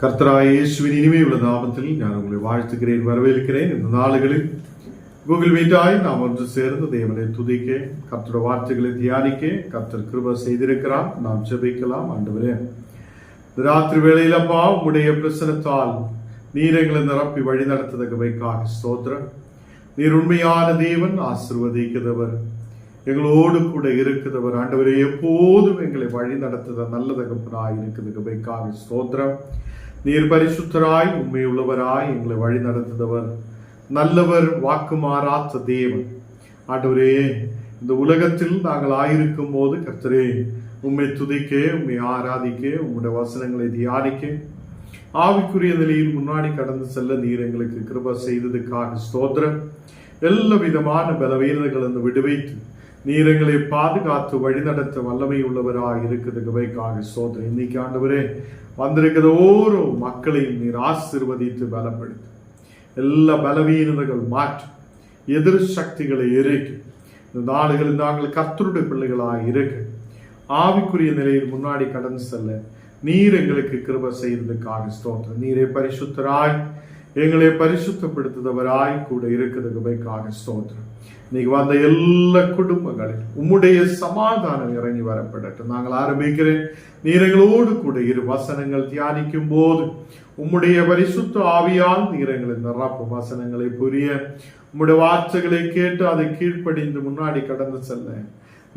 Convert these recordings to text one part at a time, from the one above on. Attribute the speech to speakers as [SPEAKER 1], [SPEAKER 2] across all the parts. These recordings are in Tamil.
[SPEAKER 1] கர்த்தராய இயேசுவின் இனிமையுள்ள நாமத்தில் நான் உங்களை வாழ்த்துகிறேன் வரவேற்கிறேன். இந்த நாளுகளில் கூகுள் மீட்டாய் நாம் ஒன்று சேர்ந்து தேவனை துதிக்க கர்த்தருடைய வார்த்தைகளை தியானிக்க கர்த்தர் கிருப செய்திருக்கிறார். நாம் ஜெபிக்கலாம் ஆண்டவரே. ராத்திரி வேளையிலப்பா உடைய பிரசனத்தால் நீர் எங்களை நிரப்பி வழி நடத்துதற்காக ஸ்தோத்திரம். நீர் உண்மையான தேவன் ஆசிர்வதிக்கிறவர். எங்களோடு கூட இருக்கிறவர். ஆண்டவரே எப்போதும் எங்களை வழி நடத்துத நல்ல தகப்பனாக இருக்கிறதுக்கு வைக்காக ஸ்தோத்திரம். நீர் பரிசுத்தராய் உண்மை உள்ளவராய் எங்களை வழி நடத்துதவர். நல்லவர் வாக்குமாறாத்த தேவன் ஆண்டவரே இந்த உலகத்தில் நாங்கள் ஆயிருக்கும் போது கர்த்தரே உண்மை துதிக்க உண்மை ஆராதிக்க உம்முடைய வசனங்களை தியானிக்க. ஆவிக்குரிய நிலையில் முன்னாடி கடந்து செல்ல நீர் எங்களுக்கு கிருப செய்ததுக்காக ஸ்தோத்திரம். எல்லா விதமான பலவீனங்களை விடுவித்து நீர் எங்களை பாதுகாத்து வழிநடத்த வல்லமை உள்ளவராக இருக்கிறதுக்காக சோதனை. இன்னைக்கு ஆண்டவரே வந்திருக்கிற ஓரோ மக்களையும் நீர் ஆசிர்வதித்து பலப்படுத்து. எல்லா பலவீனங்கள் மாற்றி. எதிர் சக்திகளை இறக்கி இந்த நாடுகளில் நாங்கள் கர்த்தருடைய பிள்ளைகளாக இருக்க. ஆவிக்குரிய நிலையில் முன்னாடி கடந்து செல்ல நீர் எங்களுக்கு கிருப செய்ததுக்காக ஸ்தோத்திரம். நீரே பரிசுத்தராய் எங்களை பரிசுத்தப்படுத்துதவராய் கூட இருக்கிறதுக்காக ஸ்தோத்திரம். இன்னைக்கு வந்த எல்லா குடும்பங்களில் உம்முடைய சமாதானம் இறங்கி வரப்படட்டும். நாங்கள் ஆரம்பிக்கிறேன். நீரங்களோடு கூட இரு வசனங்கள் தியானிக்கும் போது உம்முடைய பரிசுத்த ஆவியால் நீரங்களை நிரப்பும் வசனங்களை புரிய உம்முடைய வார்த்தைகளை கேட்டு அதை கீழ்ப்படிந்து முன்னாடி கடந்து செல்ல.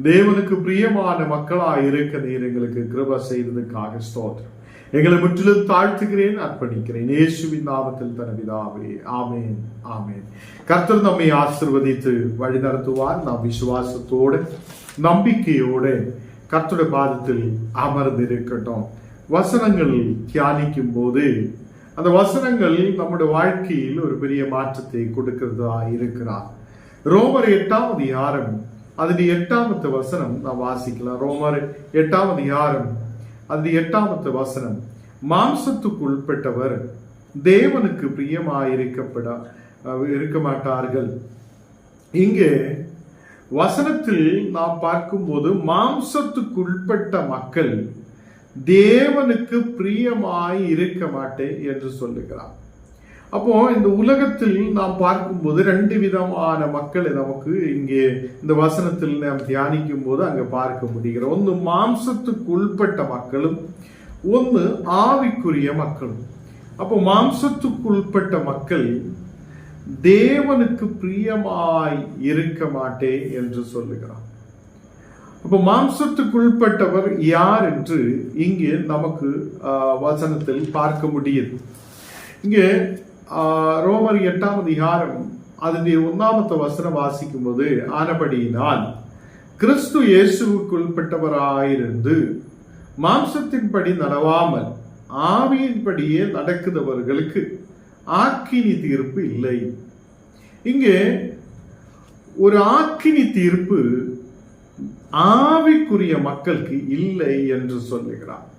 [SPEAKER 1] தேவனுக்கு பிரியமான மக்களாக இருக்க நீர் எங்களுக்கு கிருப செய்ததுக்காக ஸ்தோத்திரம். எங்களை முற்றிலும் தாழ்த்துகிறேன் அர்ப்பணிக்கிறேன். இயேசுவின் நாமத்தில் தனவிதாவே ஆமேன் ஆமேன். கர்த்தர் நம்மை ஆசிர்வதித்து வழி நடத்துவார். நாம் விசுவாசத்தோடு நம்பிக்கையோடு கர்த்தருடைய பாதத்தில் அமர்ந்து இருக்கட்டும். வசனங்கள் தியானிக்கும் போது அந்த வசனங்கள் நம்முடைய வாழ்க்கையில் ஒரு பெரிய மாற்றத்தை கொடுக்கிறதா இருக்கிறார். ரோமர் எட்டாம் அதிகாரம் அதில் எட்டாமத்து வசனம் நாம் வாசிக்கலாம். ரோமர் எட்டாம் அதிகாரம் அது எட்டாமத்து வசனம் மாம்சத்துக்கு உள்பட்டவர் தேவனுக்கு பிரியமாயிருக்கப்பட இருக்க மாட்டார்கள் இங்கே வசனத்தில் நாம் பார்க்கும்போது மாம்சத்துக்கு உட்பட்ட மக்கள் தேவனுக்கு பிரியமாய் இருக்க மாட்டேன் என்று சொல்லுகிறார். அப்போ இந்த உலகத்தில் நாம் பார்க்கும்போது ரெண்டு விதமான மக்களை நமக்கு இங்கே இந்த வசனத்தில் நாம் தியானிக்கும் போது அங்க பார்க்க முடிகிறோம் ஒன்று மாம்சத்துக்கு உள்பட்ட மக்களும் ஒன்று ஆவிக்குரிய மக்களும். அப்போ மாம்சத்துக்கு உள்பட்ட மக்கள் தேவனுக்கு பிரியமாய் இருக்க மாட்டேன் என்று சொல்லுகிறார். அப்போ மாம்சத்துக்குள்பட்டவர் யார் என்று இங்கே நமக்கு வசனத்தில் பார்க்க முடியுது. இங்கே ரோமர் எட்டாம் அதிகாரம் அதனுடைய ஒன்றாமத்த வசனம் வாசிக்கும் போது ஆனபடியினால் கிறிஸ்து இயேசுவுக்குள்பட்டவராயிருந்து மாம்சத்தின்படி நடவாமல் ஆவியின்படியே நடக்குதவர்களுக்கு ஆக்கினி தீர்ப்பு இல்லை இங்கே ஒரு ஆக்கினி தீர்ப்பு ஆவிக்குரிய மக்களுக்கு இல்லை என்று சொல்லுகிறார்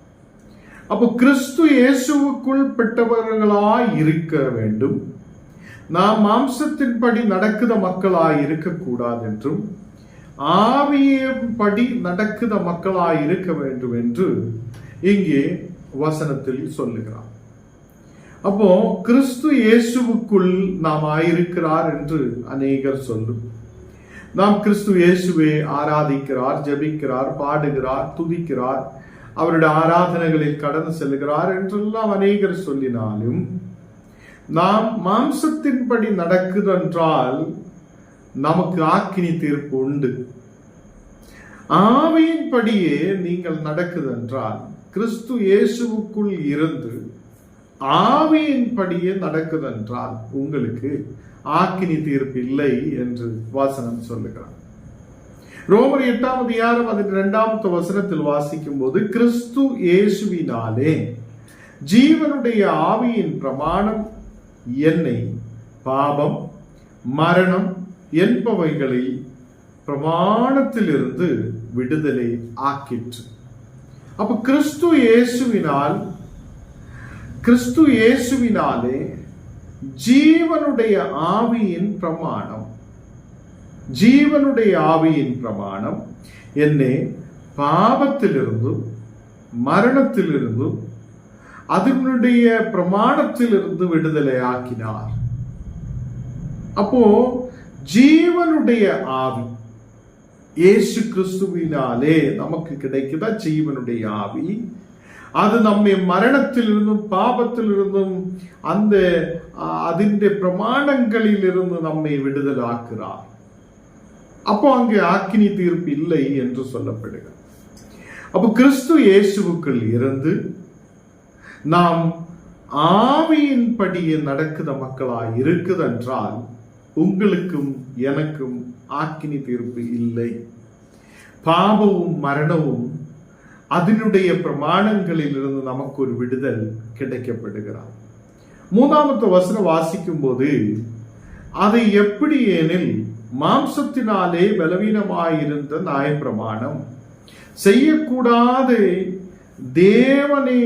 [SPEAKER 1] அப்போ கிறிஸ்து இயேசுவுக்குள் பெற்றவர்களாய் இருக்க வேண்டும். நாம் மாம்சத்தின்படி நடக்குத மக்களாய் இருக்கக்கூடாது என்றும் ஆவியப்படி நடக்குத மக்களாய் இருக்க வேண்டும் என்று இங்கே வசனத்தில் சொல்லுகிறார். அப்போ கிறிஸ்து இயேசுவுக்குள் நாம் ஆயிருக்கிறார் என்று அநேகர் சொல்லும். நாம் கிறிஸ்து இயேசுவை ஆராதிக்கிறார் ஜபிக்கிறார் பாடுகிறார் துதிக்கிறார் அவருடைய ஆராதனைகளில் கடந்து செல்கிறார் என்றெல்லாம் அநேகர் சொல்லினாலும் நாம் மாம்சத்தின்படி நடக்குதென்றால் நமக்கு ஆக்கினி தீர்ப்பு உண்டு. ஆவியின்படியே நீங்கள் நடக்குதென்றால் கிறிஸ்து இயேசுவுக்குள் இருந்து ஆவியின்படியே நடக்குதென்றால் உங்களுக்கு ஆக்கினி தீர்ப்பு இல்லை என்று வாசனம் சொல்லுகிறார். ரோமர் எட்டாம் அதிகாரம் அதன் இரண்டாமத்து வசனத்தில் வாசிக்கும் போது கிறிஸ்து இயேசுவினாலே ஜீவனுடைய ஆவியின் பிரமாணம் என்னை பாபம் மரணம் என்பவைகளை பிரமாணத்திலிருந்து விடுதலை ஆக்கிற்று. அப்ப கிறிஸ்து இயேசுவினால் கிறிஸ்து இயேசுவினாலே ஜீவனுடைய ஆவியின் பிரமாணம் ஜீவனுடைய ஆவியின் பிரமாணம் என்னை பாவத்திலிருந்தும் மரணத்திலிருந்தும் அதனுடைய பிரமாணத்திலிருந்து விடுதலை ஆக்கினார். அப்போ ஜீவனுடைய ஆவி இயேசு கிறிஸ்துவினாலே நமக்கு கிடைக்கிற ஜீவனுடைய ஆவி. அது நம்மை மரணத்திலிருந்தும் பாபத்திலிருந்தும் அந்த அதிന്റെ பிரமாணங்களில் இருந்து நம்மை விடுதலாக்குறார் அப்போ அங்கே ஆக்கினி தீர்ப்பு இல்லை என்று சொல்லப்படுகிறது. அப்போ கிறிஸ்து இயேசுவுக்குள் இருந்து நாம் ஆவியின்படியே நடக்குத மக்களாக இருக்குதென்றால் உங்களுக்கும் எனக்கும் ஆக்கினி தீர்ப்பு இல்லை. பாபமும் மரணமும் அதனுடைய பிரமாணங்களில் இருந்து நமக்கு ஒரு விடுதல் கிடைக்கப்படுகிறார். மூணாமத்து வசனம் வாசிக்கும் போது அதை எப்படி ஏனில் மாம்சத்தினாலே பலவீனமாயிருந்த நியாயப்பிரமாணம் செய்யக்கூடாது. தேவனே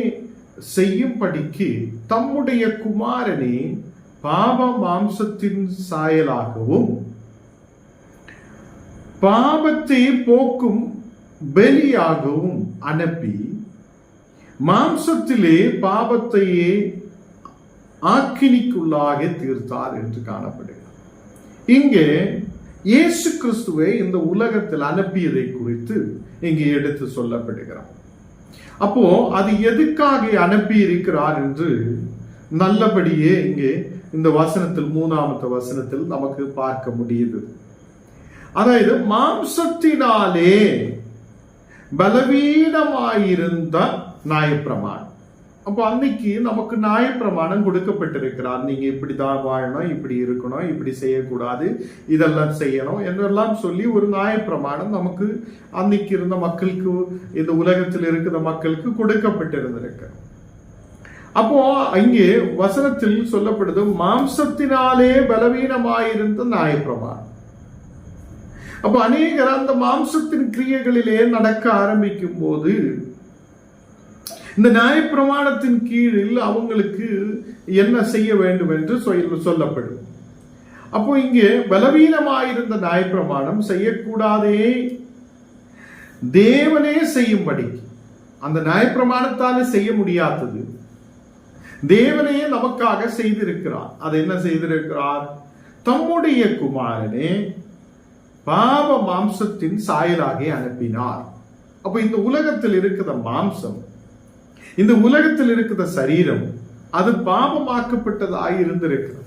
[SPEAKER 1] செய்யும்படிக்கு தம்முடைய குமாரனே பாவ மாம்சத்தின் சாயலாகவும் பாவத்தை போக்கும் பலியாகவும் அனுப்பி மாம்சத்திலே பாவத்தையே ஆக்கினிக்குள்ளாக தீர்த்தார் என்று காணப்படுகிறார் இங்கே இயேசு கிறிஸ்துவை இந்த உலகத்தில் அனுப்பியதை குறித்து இங்கே எடுத்து சொல்லப்படுகிறோம். அப்போ அது எதுக்காக அனுப்பி இருக்கிறார் என்று நல்லபடியே இங்கே இந்த வசனத்தில் மூணாமத்த வசனத்தில் நமக்கு பார்க்க முடியுது. அதாவது மாம்சத்தினாலே பலவீனமாயிருந்த நியாயப்பிரமாணம். அப்போ அன்னைக்கு நமக்கு நியாயப்பிரமாணம் கொடுக்கப்பட்டிருக்கிறார். நீங்க இப்படிதான் வாழணும் இப்படி இருக்கணும் இப்படி செய்யக்கூடாது இதெல்லாம் செய்யணும் என்றெல்லாம் சொல்லி ஒரு நியாயப்பிரமாணம் நமக்கு அன்னைக்கு இருந்த மக்களுக்கு இந்த உலகத்தில் இருக்கிற மக்களுக்கு கொடுக்கப்பட்டிருந்திருக்கு. அப்போ அங்கே வசனத்தில் சொல்லப்படுது மாம்சத்தினாலே பலவீனமாயிருந்த நியாயப்பிரமாணம். அப்போ அநேகர் அந்த மாம்சத்தின் கிரியைகளிலே நடக்க ஆரம்பிக்கும் போது இந்த நியாயப்பிரமாணத்தின் கீழில் அவங்களுக்கு என்ன செய்ய வேண்டும் என்று சொல்லப்படும். அப்போ இங்கே பலவீனமாயிருந்த நியாயப்பிரமாணம் செய்யக்கூடாதே. தேவனே செய்யும்படி. அந்த நியாயப்பிரமாணத்தாலே செய்ய முடியாதது. தேவனையே நமக்காக செய்திருக்கிறார். அதை என்ன செய்திருக்கிறார்? தம்முடைய குமாரனே பாவ மாம்சத்தின் சாயலாக அனுப்பினார். அப்ப இந்த உலகத்தில் இருக்கிற மாம்சம் இந்த உலகத்தில் இருக்கிற சரீரம் அது பாபமாக்கப்பட்டதாக இருந்திருக்கிறது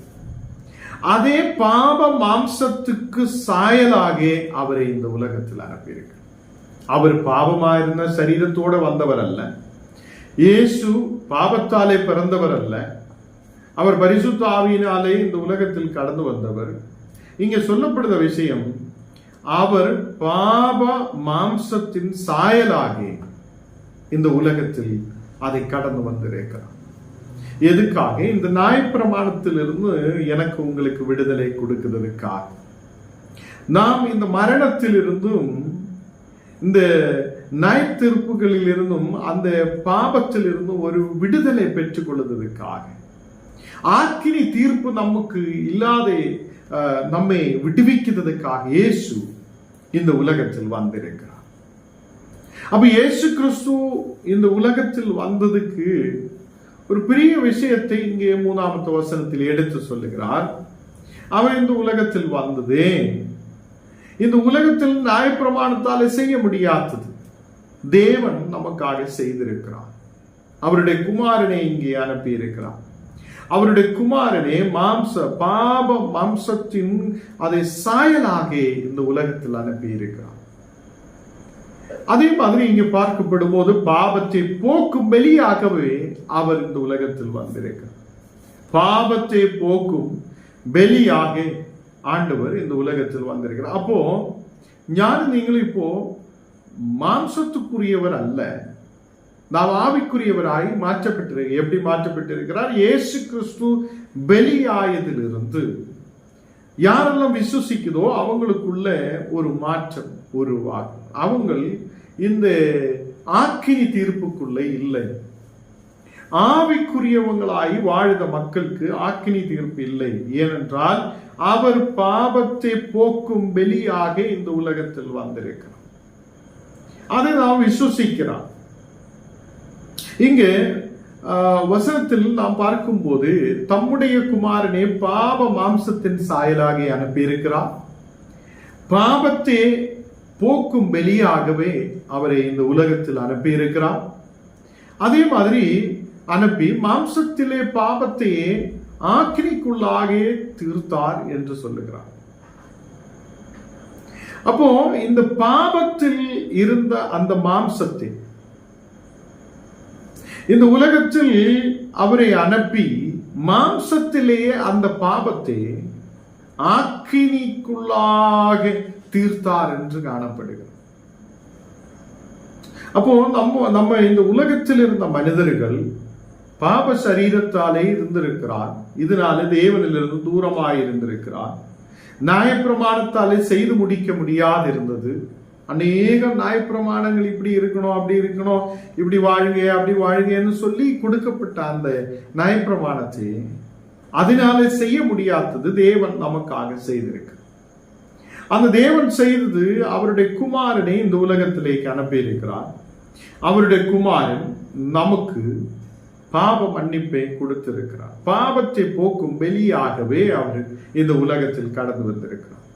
[SPEAKER 1] அதே பாப மாம்சத்துக்கு சாயலாக அவரை இந்த உலகத்தில் அனுப்பியிருக்கிறார். அவர் பாவமாயிருந்த சரீரத்தோட வந்தவர் அல்ல இயேசு பாவத்தாலே பிறந்தவர் அல்ல அவர் பரிசுத்த ஆவியினாலே இந்த உலகத்தில் கடந்து வந்தவர். இங்க சொல்லப்படுத விஷயம் அவர் பாப மாம்சத்தின் சாயலாக இந்த உலகத்தில் அதை கடந்து வந்திருக்கிறார் எதுக்காக? இந்த நியாயப்பிரமாணத்திலிருந்து எனக்கு உங்களுக்கு விடுதலை கொடுக்கிறதுக்காக. நாம் இந்த மரணத்திலிருந்தும் இந்த நயத்தீர்ப்புகளில் இருந்தும் அந்த பாபத்தில் இருந்தும் ஒரு விடுதலை பெற்றுக் கொள்வதற்காக ஆக்கினி தீர்ப்பு நமக்கு இல்லாத நம்மை விடுவிக்கிறதுக்காக இயேசு இந்த உலகத்தில் வந்திருக்கிறார். அப்ப இயேசு கிறிஸ்து இந்த உலகத்தில் வந்ததுக்கு ஒரு பெரிய விஷயத்தை இங்கே மூணாமத்து வசனத்தில் எடுத்து சொல்லுகிறார். அவர் இந்த உலகத்தில் வந்தது. இந்த உலகத்தில் நியாயப்பிரமாணத்தாலே செய்ய முடியாதது. தேவன் நமக்காக செய்திருக்கிறார். அவருடைய குமாரனை இங்கே அனுப்பியிருக்கிறார். அவருடைய குமாரனே மாம்ச பாப மாம்சத்தின் அதை சாயலாக இந்த உலகத்தில் அனுப்பியிருக்கிறார். அதே மாதிரி இங்க பார்க்கப்படும் போது பாபத்தை போக்கும் வெளியாகவே அவர் இந்த உலகத்தில் வந்திருக்கிறார். பாபத்தை போக்கும் வெளியாக ஆண்டவர் இந்த உலகத்தில் வந்திருக்கிறார். அப்போ ஞான நீங்கள் இப்போ மாம்சத்துக்குரியவர் அல்ல. நாம் ஆவிக்குரியவராய் மாற்றப்பட்டிருக்க எப்படி மாற்றப்பட்டிருக்கிறார்? இயேசு கிறிஸ்து பலியாயதிலிருந்து. யாரெல்லாம் விசுவசிக்குதோ அவங்களுக்குள்ள ஒரு மாற்றம் உருவாகும். அவங்கள் இந்த ஆக்கினி தீர்ப்புக்குள்ளே இல்லை. ஆவிக்குரியவங்களாகி வாழ்ந்த மக்களுக்கு ஆக்கினி தீர்ப்பு இல்லை. ஏனென்றால் அவர் பாபத்தை போக்கும் வெளியாக இந்த உலகத்தில் வந்திருக்கிறார். அதை நாம் விசுவசிக்கிறார். இங்கு ஆஹ், வசனத்தில் நாம் பார்க்கும்போது தம்முடைய குமாரனே பாவ மாம்சத்தின் சாயலாக அனுப்பியிருக்கிறார். பாவத்தை போக்கும் வெளியாகவே அவரை இந்த உலகத்தில் அனுப்பியிருக்கிறார் அதே மாதிரி அனுப்பி மாம்சத்திலே பாபத்தையே ஆக்கினிக்குள்ளாக தீர்த்தார் என்று சொல்லுகிறார் அப்போ இந்த பாபத்தில் இருந்த அந்த மாம்சத்தை இந்த உலகத்தில் அவரை அனுப்பி மாம்சத்திலேயே அந்த பாபத்தை ஆக்கினிக்குள்ளாக தீர்த்தார் என்று காணப்படுகிறது. அப்போ நம்ம நம்ம இந்த உலகத்தில் இருந்த மனிதர்கள் பாப சரீரத்தாலே இருந்திருக்கிறார். இதனால தேவனிலிருந்து தூரமாய் இருந்திருக்கிறார். நியாயப்பிரமாணத்தாலே செய்து முடிக்க முடியாது இருந்தது அநேக நியாயப்பிரமாணங்கள் இப்படி இருக்கணும் அப்படி இருக்கணும் இப்படி வாழுங்க அப்படி வாழுங்கன்னு சொல்லி கொடுக்கப்பட்ட அந்த நியாயப்பிரமாணத்தை அதனாலே செய்ய முடியாதது தேவன் நமக்காக செய்திருக்கு அந்த தேவன் செய்தது அவருடைய குமாரனை இந்த உலகத்திலேக்கு அனுப்பியிருக்கிறார். அவருடைய குமாரன் நமக்கு பாப மன்னிப்பை கொடுத்திருக்கிறார். பாவத்தை போக்கும் வெளியாகவே அவர் இந்த உலகத்தில் கடந்து வந்திருக்கிறார்.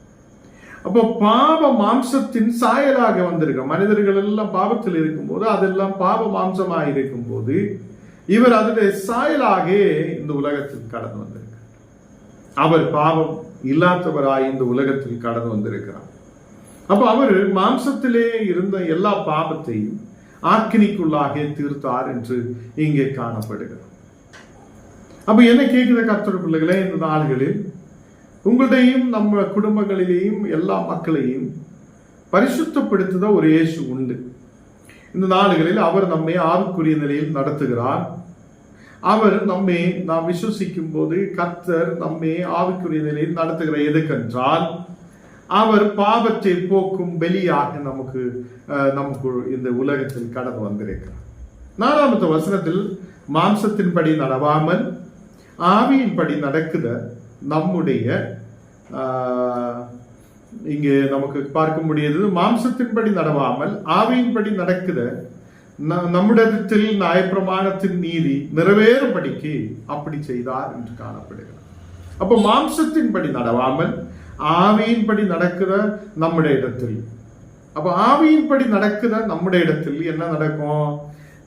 [SPEAKER 1] அப்போ பாப மாம்சத்தின் சாயலாக வந்திருக்க மனிதர்கள் எல்லாம் பாவத்தில் இருக்கும்போது அதெல்லாம் பாப மாம்சமாக இருக்கும்போது இவர் அதனுடைய சாயலாக இந்த உலகத்தில் கடந்து வந்திருக்கிறார். அவர் பாவம் இல்லாதவராய் இந்த உலகத்தில் கடந்து வந்திருக்கிறார். அப்ப அவர் மாம்சத்திலே இருந்த எல்லா பாவத்தையும் ஆக்கினிக்குள்ளாக தீர்த்தார் என்று இங்கே காணப்படுகிறார் அப்ப என்ன கேட்கிற கர்த்தர் பிள்ளைகளே இந்த நாள்களில்? உங்களுடையும் நம்ம குடும்பங்களிலேயும் எல்லா மக்களையும் பரிசுத்தப்படுத்துத ஒரு இயேசு உண்டு. இந்த நாடுகளில் அவர் நம்மை ஆவுக்குரிய நிலையில் நடத்துகிறார். அவர் நம்மை நாம் விசுவசிக்கும் போது கத்தர் நம்மை ஆவிக்குரிய நிலையில் நடத்துகிற எதுக்கென்றால் அவர் பாவத்தை போக்கும் வெளியாக நமக்கு நமக்கு இந்த உலகத்தில் கடந்து வந்திருக்கிறார். நாலாமத்து வசனத்தில் மாம்சத்தின்படி நடவாமல் ஆவியின்படி நடக்குத நம்முடைய இங்கே நமக்கு பார்க்க முடியுது மாம்சத்தின்படி நடவாமல் ஆவியின்படி நடக்குத நம்மிடத்தில் நியாயப்பிரமாணத்தின் நீதி நிறைவேறும்படிக்கு அப்படி செய்தார் என்று காணப்படுகிறார் அப்போ மாம்சத்தின்படி நடவாமல் ஆவியின்படி நடக்கிற நம்முடைய இடத்தில். அப்ப ஆவியின்படி நடக்கிற நம்முடைய இடத்தில் என்ன நடக்கும்?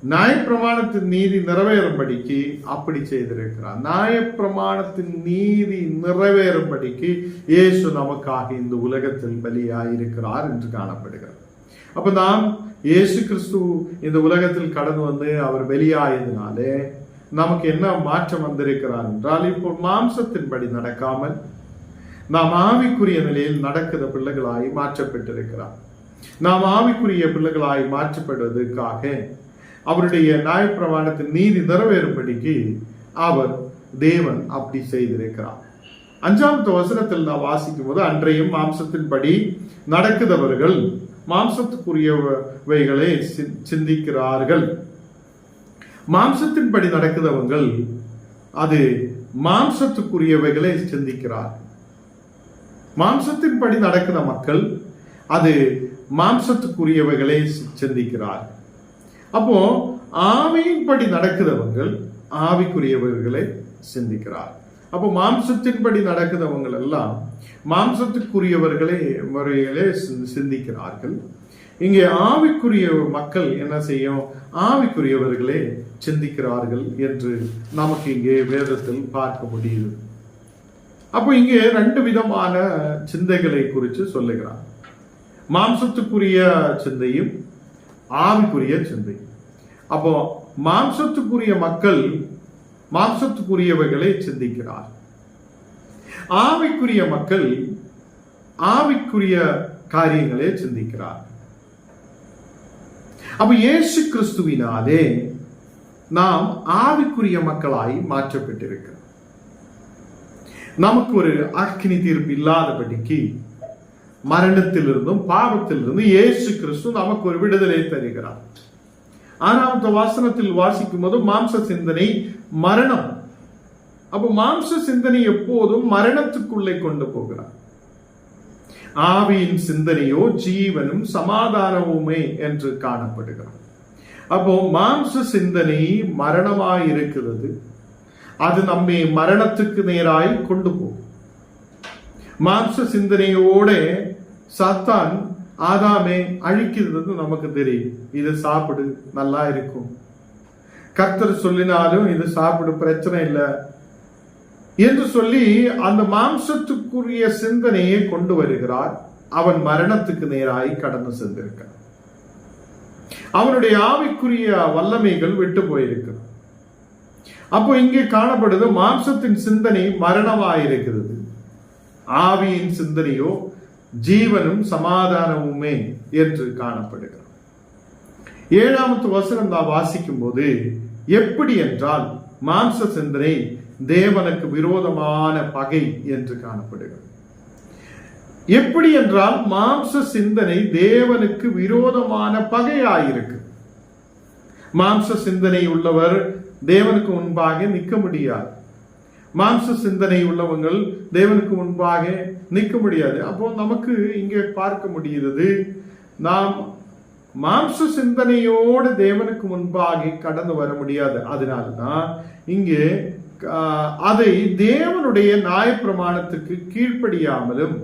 [SPEAKER 1] நியாயப்பிரமாணத்தின் நீதி நிறைவேறும்படிக்கு அப்படி செய்திருக்கிறார். நியாயப்பிரமாணத்தின் நீதி நிறைவேறும்படிக்கு இயேசு நமக்காக இந்த உலகத்தில் பலியாயிருக்கிறார் என்று காணப்படுகிறார் அப்போ நாம் இயேசு கிறிஸ்து இந்த உலகத்தில் கடந்து வந்து அவர் வெளியாயதினாலே நமக்கு என்ன மாற்றம் வந்திருக்கிறார் என்றால் இப்போ மாம்சத்தின்படி நடக்காமல் நாம் ஆவிக்குரிய நிலையில் நடக்கிற பிள்ளைகளாய் மாற்றப்பட்டிருக்கிறார். நாம் ஆவிக்குரிய பிள்ளைகளாய் மாற்றப்படுவதற்காக அவருடைய நியாயப்பிரமாணத்தின் நீதி நிறைவேறும்படிக்கு அவர் தேவன் அப்படி செய்திருக்கிறார். அஞ்சாவது வசனத்தில் நான் வாசிக்கும் போது அன்றையும் மாம்சத்தின்படி நடக்குதவர்கள் மாம்சத்துக்குரியவைகளை சி- சிந்திக்கிறார்கள். மாம்சத்தின்படி நடக்குதவங்கள் அது மாம்சத்துக்குரியவைகளை சிந்திக்கிறார். மாம்சத்தின்படி நடக்கிற மக்கள் அது மாம்சத்துக்குரியவைகளை சி- சிந்திக்கிறார். அப்போ ஆவியின்படி நடக்கிறவங்கள் ஆவிக்குரியவர்களை சிந்திக்கிறார். அப்போ மாம்சத்தின்படி நடக்கிறவங்க எல்லாம் மாம்சத்துக்குரியவர்களே முறைகளே சிந்- சிந்திக்கிறார்கள். இங்கே ஆவிக்குரிய மக்கள் என்ன செய்யும்? ஆவிக்குரியவர்களே சிந்திக்கிறார்கள் என்று நமக்கு இங்கே வேதத்தில் பார்க்க முடியுது. அப்போ இங்கே ரெண்டு விதமான சிந்தைகளை குறித்து சொல்லுகிறார். மாம்சத்துக்குரிய சிந்தையும் ஆவிக்குரிய சிந்தை அப்போ மாம்சத்துக்குரிய மக்கள் மாம்சத்துக்குரியவைகளை சிந்திக்கிறார். ஆவிக்குரிய மக்கள் ஆவிக்குரிய காரியங்களே சிந்திக்கிறார். அப்ப இயேசு கிறிஸ்துவினாலே நாம் ஆவிக்குரிய மக்களாய் மாற்றப்பட்டிருக்கிறோம். நமக்கு ஒரு அக்கினி தீர்ப்பு இல்லாதபடிக்கு மரணத்திலிருந்தும் பாவத்திலிருந்தும் இயேசு கிறிஸ்து நமக்கு ஒரு விடுதலை தருகிறார். ஆறாவது வாசனத்தில் வாசிக்கும் போது மாம்ச சிந்தனை மரணம். அப்போ மாம்ச சிந்தனை எப்போதும் மரணத்துக்குள்ளே கொண்டு போகிறார். ஆவியின் சிந்தனையோ ஜீவனும் சமாதானமுமே என்று காணப்படுகிறார் அப்போ மாம்ச சிந்தனை மரணமாய் இருக்கிறது அது நம்மை மரணத்துக்கு நேராய் கொண்டு போகும். மாம்ச சிந்தனையோட சத்தான் ஆதாமே அழிக்கிறது நமக்கு தெரியும். இது சாப்பிடு நல்லா இருக்கும். கர்த்தர் சொல்லினாலும் இது சாப்பிடு பிரச்சனை இல்லை. என்று சொல்லி அந்த மாம்சத்துக்குரிய சிந்தனையை கொண்டு வருகிறார். அவன் மரணத்துக்கு நேராய் கடந்து சென்றிருக்கிறான். அவனுடைய ஆவிக்குரிய வல்லமைகள் விட்டு போயிருக்கிறது. அப்போ இங்கே காணப்படுது மாம்சத்தின் சிந்தனை மரணமாயிருக்கிறது. ஆவியின் சிந்தனையோ ஜீவனும் சமாதானமுமே என்று காணப்படுகிறது. ஏழாமத்து வசனம் நான் வாசிக்கும் போது எப்படி என்றால் மாம்ச சிந்தனை தேவனுக்கு விரோதமான பகை என்று காணப்படுகிறது. எப்படி என்றால் மாம்ச சிந்தனை தேவனுக்கு விரோதமான பகையாயிருக்கு. மாம்ச சிந்தனை உள்ளவர் தேவனுக்கு முன்பாக நிற்க முடியாது. மாம்ச சிந்தனை உள்ளவங்கள் தேவனுக்கு முன்பாக நிற்க முடியாது அப்போ நமக்கு இங்கே பார்க்க முடிகிறது நாம் மாம்ச சிந்தனையோடு தேவனுக்கு முன்பாக கடந்து வர முடியாது. அதனால்தான் இங்கே அதை தேவனுடைய நியாயப்பிரமாணத்துக்கு கீழ்ப்படியாமலும்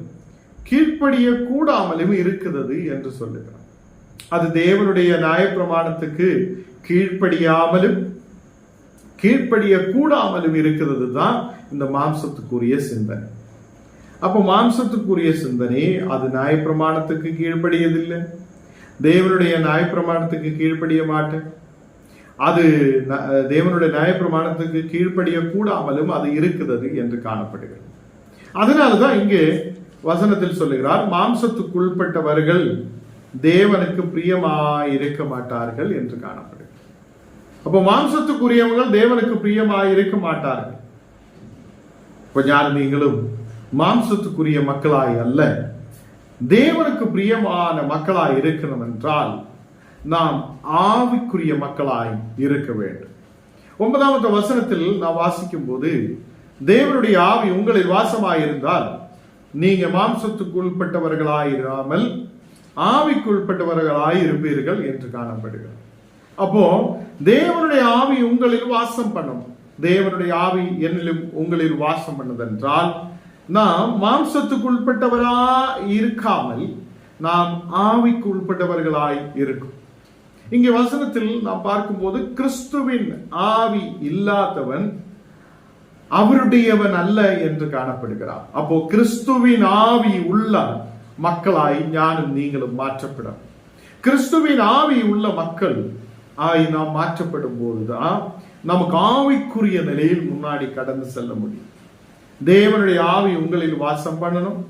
[SPEAKER 1] கீழ்ப்படிய கூடாமலும் இருக்கிறது என்று சொல்லுகிறார். அது தேவனுடைய நியாயப்பிரமாணத்துக்கு கீழ்ப்படியாமலும் கீழ்ப்படிய கூடாமலும் இருக்கிறது தான் இந்த மாம்சத்துக்குரிய சிந்தனை. அப்போ மாம்சத்துக்குரிய சிந்தனை அது நியாயப்பிரமாணத்துக்கு கீழ்ப்படியதில்லை. தேவனுடைய நியாயப்பிரமாணத்துக்கு கீழ்ப்படிய மாட்டேன். அது தேவனுடைய நியாயப்பிரமாணத்துக்கு கீழ்ப்படிய கூடாமலும் அது இருக்கிறது என்று காணப்படுகிறது. அதனாலதான் இங்கே வசனத்தில் சொல்லுகிறார் மாம்சத்துக்குள்பட்டவர்கள் தேவனுக்கு பிரியமாயிருக்க மாட்டார்கள் என்று காணப்படுகிறது. அப்போ மாம்சத்துக்குரியவர்கள் தேவனுக்கு பிரியமாக இருக்க மாட்டார்கள். கொஞ்சம் நீங்களும் மாம்சத்துக்குரிய மக்களாய் அல்ல. தேவனுக்கு பிரியமான மக்களாய் இருக்கணும் என்றால் நாம் ஆவிக்குரிய மக்களாய் இருக்க வேண்டும். ஒன்பதாவது வசனத்தில் நான் வாசிக்கும் போது தேவனுடைய ஆவி உங்களில் வாசமாயிருந்தால் நீங்க மாம்சத்துக்கு உட்பட்டவர்களாயிராமல் ஆவிக்கு உட்பட்டவர்களாய் இருப்பீர்கள் என்று காணப்படுகிறது. அப்போ தேவனுடைய ஆவி உங்களில் வாசம் பண்ணும். தேவனுடைய ஆவி என்னிலும் உங்களில் வாசம் பண்ணதென்றால் நாம் மாம்சத்துக்கு உட்பட்டவரா இருக்காமல் நாம் ஆவிக்கு உட்பட்டவர்களாய் இருக்கும். இங்கே வசனத்தில் நாம் பார்க்கும்போது கிறிஸ்துவின் ஆவி இல்லாதவன் அவருடையவன் அல்ல என்று காணப்படுகிறார். அப்போ கிறிஸ்துவின் ஆவி உள்ள மக்களாய் ஞானும் நீங்களும் மாற்றப்படும். கிறிஸ்துவின் ஆவி உள்ள மக்கள் ஆய் நாம் மாற்றப்படும் போதுதான் நமக்கு ஆவிக்குரிய நிலையில் முன்னாடி கடந்து செல்ல முடியும். தேவனுடைய ஆவி உங்களில் வாசம் பண்ணணும்.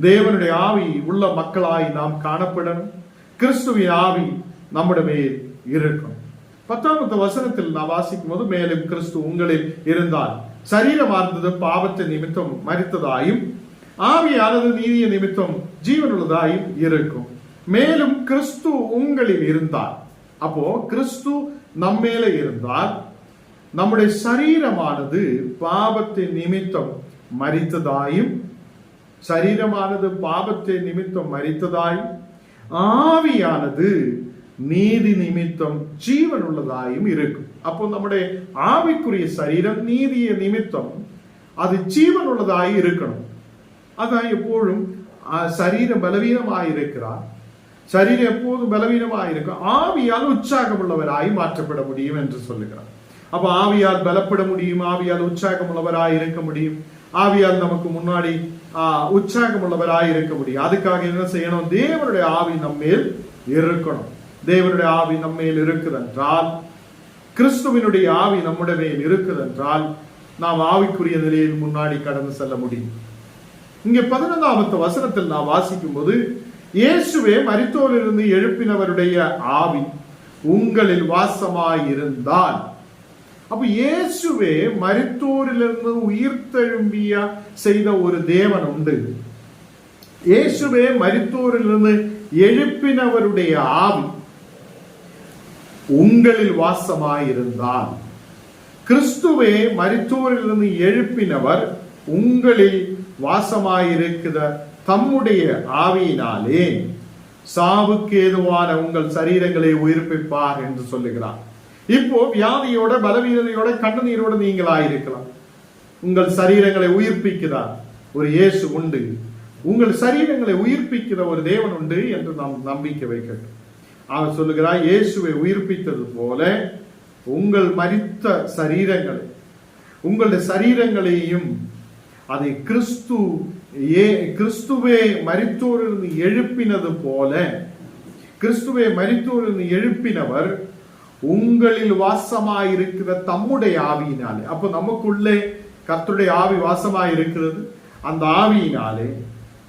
[SPEAKER 1] தேவனுடைய ஆவி உள்ள மக்களாய் நாம் காணப்படணும். கிறிஸ்துவின் ஆவி நம்முடைய இருக்கும். பத்தாமத்து வசனத்தில் நான் வாசிக்கும் போது மேலும் கிறிஸ்து உங்களில் இருந்தால் சரீரமார்ந்தது பாவத்தை நிமித்தம் மறித்ததாயும் ஆவியானது நீதிய நிமித்தம் ஜீவனுள்ளதாயும் இருக்கும். மேலும் கிறிஸ்து உங்களில் இருந்தால் அப்போ கிறிஸ்து நம்மேல இருந்தால் நம்முடைய சரீரமானது பாபத்தின் நிமித்தம் மறித்ததாயும் சரீரமானது பாபத்தை நிமித்தம் மறித்ததாயும் ஆவியானது நீதி நிமித்தம் ஜீவன் உள்ளதாயும் இருக்கும். அப்போ நம்முடைய ஆவிக்குரிய சரீரம் நீதிய நிமித்தம் அது ஜீவன் உள்ளதாய் இருக்கணும். அதான் எப்போதும் சரீரம் பலவீனமாய் இருக்கிறார் சரீரம் எப்போதும் பலவீனமாக இருக்கும் ஆவியால் உற்சாகமுள்ளவராய் மாற்றப்பட முடியும் என்று சொல்லுகிறார். அப்ப ஆவியால் பலப்பட முடியும் ஆவியால் உற்சாகமுள்ளவராய் இருக்க முடியும். ஆவியால் நமக்கு முன்னாடி ஆஹ், உற்சாகம் இருக்க முடியும். அதுக்காக என்ன செய்யணும்? தேவனுடைய ஆவி நம்மேல் இருக்கணும். தேவனுடைய ஆவி நம்மேல் இருக்குதென்றால் கிறிஸ்துவனுடைய கிறிஸ்துவினுடைய ஆவி நம்முடைய மேல் இருக்குதென்றால் நாம் ஆவிக்குரிய நிலையில் முன்னாடி கடந்து செல்ல முடியும். இங்கே பதினொன்றாவது வசனத்தில் நான் வாசிக்கும் போது இயேசுவே மரித்தோரிலிருந்து எழுப்பினவருடைய ஆவி உங்களில் வாசமாயிருந்தால். அப்ப இயேசுவே மரித்தோரிலிருந்து உயிர்த்தெழும்பிய செய்த ஒரு தேவன் உண்டு. இயேசுவே மரித்தோரிலிருந்து எழுப்பினவருடைய ஆவி உங்களில் வாசமாயிருந்தால். கிறிஸ்துவே மரித்தோரிலிருந்து எழுப்பினவர் உங்களில் வாசமாயிருக்கிற தம்முடைய ஆவியினாலே சாவுக்கு ஏதுவான உங்கள் சரீரங்களை உயிர்ப்பிப்பார் என்று சொல்லுகிறார். இப்போ வியாதியோட பலவீனதையோட கண்ணீரோட நீங்களாயிருக்கலாம். உங்கள் சரீரங்களை உயிர்ப்பிக்கிறார். ஒரு இயேசு உண்டு. உங்கள் சரீரங்களை உயிர்ப்பிக்கிற ஒரு தேவன் உண்டு என்று நாம் நம்பிக்கை வைக்கட்டும். அவர் சொல்லுகிறார் இயேசுவை உயிர்ப்பித்தது போல உங்கள் மறித்த சரீரங்களை உங்களுடைய சரீரங்களையும் அதை கிறிஸ்து ஏ கிறிஸ்துவே மரித்தோரிலிருந்து எழுப்பினது போல கிறிஸ்துவை மரித்தோரிலிருந்து எழுப்பினவர் உங்களில் வாசமாயிருக்கிற தம்முடைய ஆவியினாலே. அப்போ நமக்குள்ளே கத்துடைய ஆவி வாசமாயிருக்கிறது. அந்த ஆவியினாலே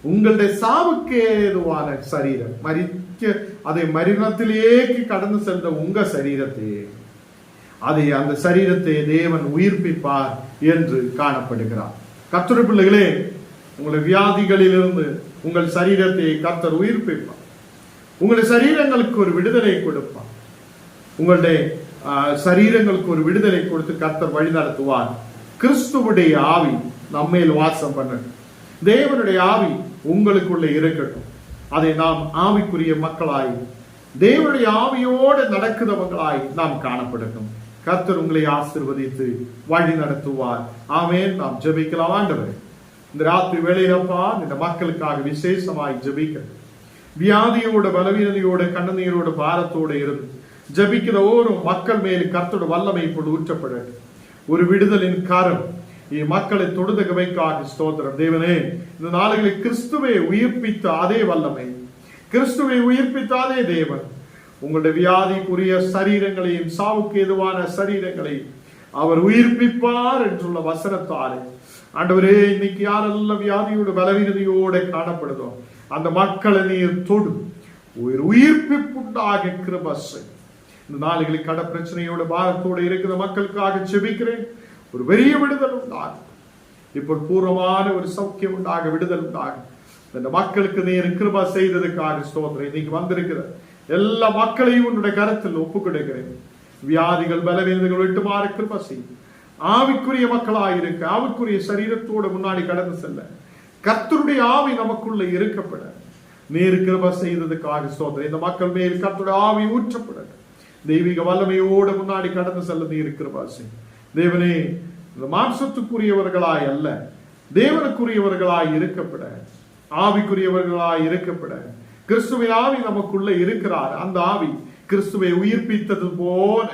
[SPEAKER 1] உங்களுடைய சாவுக்கு ஏதுவான சரீரம் மரிக்க அதை மரணத்திலேக்கு கடந்து சென்ற உங்க சரீரத்தையே அதை அந்த சரீரத்தை தேவன் உயிர்ப்பிப்பார் என்று காணப்படுகிறார். கத்துரை பிள்ளைகளே உங்களை வியாதிகளிலிருந்து உங்கள் சரீரத்தை கர்த்தர் உயிர்ப்பிப்பார். உங்களுடைய சரீரங்களுக்கு ஒரு விடுதலை கொடுப்பார். உங்களுடைய ஆஹ், சரீரங்களுக்கு ஒரு விடுதலை கொடுத்து கர்த்தர் வழி நடத்துவார். கிறிஸ்துவுடைய ஆவி நம்மேல் வாசம் பண்ணட்டும் தேவனுடைய ஆவி உங்களுக்குள்ளே இருக்கட்டும். அதை நாம் ஆவிக்குரிய மக்களாய் தேவனுடைய ஆவியோடு நடக்கிறவங்களாய் நாம் காணப்படட்டும். கர்த்தர் உங்களை ஆசிர்வதித்து வழி நடத்துவார். ஆமேன். நாம் ஜெபிக்கலாம் ஆண்டவரே. இந்த ராத்திரி வேலையிலப்பா இந்த மக்களுக்காக விசேஷமாய் ஜெபிக்கிறேன் வியாதியோட பலவீனதையோட கண்ணநீரோட பாரத்தோட இருந்து ஜபிக்கிற ஒவ்வொரு மக்கள் மேல் கர்த்தோட வல்லமை இப்போது ஊற்றப்படட்டும் ஒரு விடுதலின் காரம் மக்களை தொடுதகவைக்காக ஸ்தோத்திரம் தேவனே இந்த நாடுகளில் கிறிஸ்துவை உயிர்ப்பித்த அதே வல்லமை கிறிஸ்துவை உயிர்ப்பித்த அதே தேவன் உங்களுடைய வியாதிக்குரிய சரீரங்களையும் சாவுக்கு எதுவான சரீரங்களையும் அவர் உயிர்ப்பிப்பார் என்றுள்ள வசனத்தாலே ஆண்டவரே இன்னைக்கு யாரெல்லாம் வியாதியோட பலவீனதையோட காணப்படுதோ அந்த மக்களை நீர் தொடும் உயிர் உயிர்ப்பிப்புண்டாக கிருபசை. இந்த நாளுகளில் கட பிரச்சனையோட பாரத்தோடு இருக்கிற மக்களுக்காக செபிக்கிறேன் ஒரு பெரிய விடுதல் உண்டாகும். இப்போ பூர்வமான ஒரு சௌக்கியம் உண்டாக விடுதல் உண்டாகும். இந்த மக்களுக்கு நீர் கிருபா செய்ததுக்காக ஸ்தோத்திரம். இன்னைக்கு வந்திருக்கிற எல்லா மக்களையும் உன்னுடைய கருத்தில் ஒப்பு கொடுக்கிறேன் வியாதிகள் பலவீனங்கள் விட்டு மாற கிருபா செய்யும் ஆவிக்குரிய மக்களாக இருக்க ஆவிக்குரிய சரீரத்தோட முன்னாடி கடந்து செல்ல. கர்த்தருடைய ஆவி நமக்குள்ள இருக்கப்பட. நீர் கிருபா செய்ததுக்காக சோதனை இந்த மக்கள் மேல் கத்தருடைய ஆவி ஊற்றப்பட தெய்வீக வல்லமையோடு முன்னாடி கடந்து செல்ல நீர் கிருபா செய். தேவனே இந்த மாம்சத்துக்குரியவர்களாய் அல்ல தேவனுக்குரியவர்களாய் இருக்கப்பட. ஆவிக்குரியவர்களாய் இருக்கப்பட. கிறிஸ்துவின் ஆவி நமக்குள்ள இருக்கிறார். அந்த ஆவி கிறிஸ்துவை உயிர்ப்பித்தது போல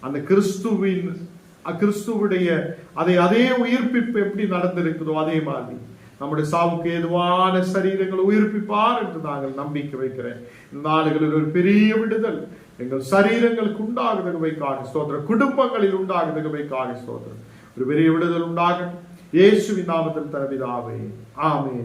[SPEAKER 1] அந்த கிறிஸ்துவின் கிறிஸ்துவுடைய அதை அதே உயிர்ப்பிப்பு எப்படி நடந்திருக்குதோ அதே மாதிரி நம்முடைய சாவுக்கு ஏதுவான சரீரங்களை உயிர்ப்பிப்பார் என்று நாங்கள் நம்பிக்கை வைக்கிறேன். இந்த நாடுகளில் ஒரு பெரிய விடுதல். எங்கள் சரீரங்களுக்கு உண்டாகுதகவை காணி சோதரம் குடும்பங்களில் உண்டாகுதகவை காணி சோதரம் ஒரு பெரிய விடுதல் உண்டாகும் இயேசுவின் நாமத்தில் தரவிதாவே ஆமே